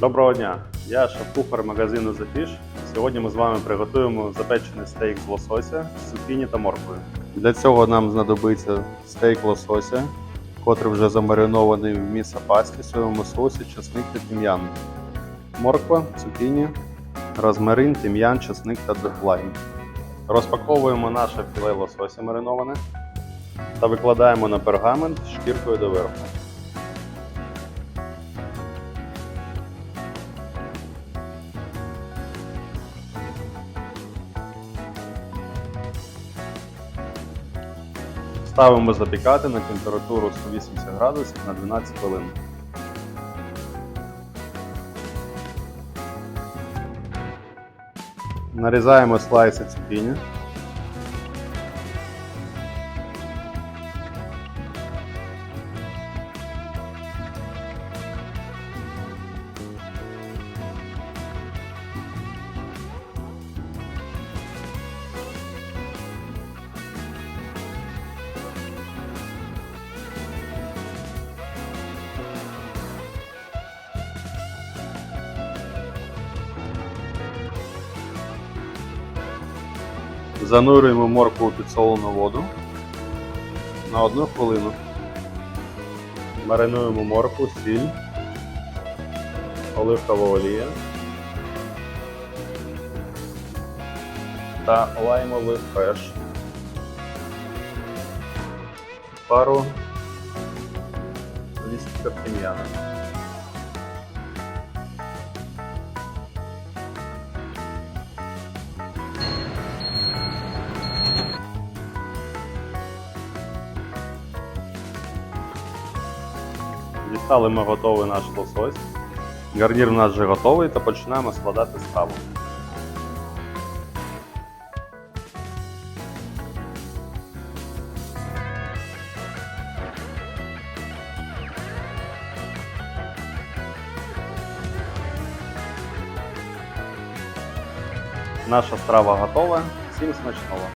Доброго дня! Я шеф-кухар магазину The Fish. Сьогодні ми з вами приготуємо запечений стейк з лосося, з цукіні та морквою. Для цього нам знадобиться стейк лосося, котрий вже замаринований в місо пасті, соєвому соусі, чесник та тім'ян. Морква, цукіні, розмарин, тім'ян, чесник та лайм. Розпаковуємо наше філе лосося мариноване та викладаємо на пергамент шкіркою доверху. Ставимо запікати на температуру 180 градусів на 12 хвилин. Нарізаємо слайси цукіні. Занурюємо моркву у підсолену воду на одну хвилину. Маринуємо моркву, сіль, оливкова олія та лаймовий фреш. Пару листиків тим'яна. Дістали ми готовий наш лосось. Гарнір у нас вже готовий та починаємо складати страву. Наша страва готова. Всім смачного!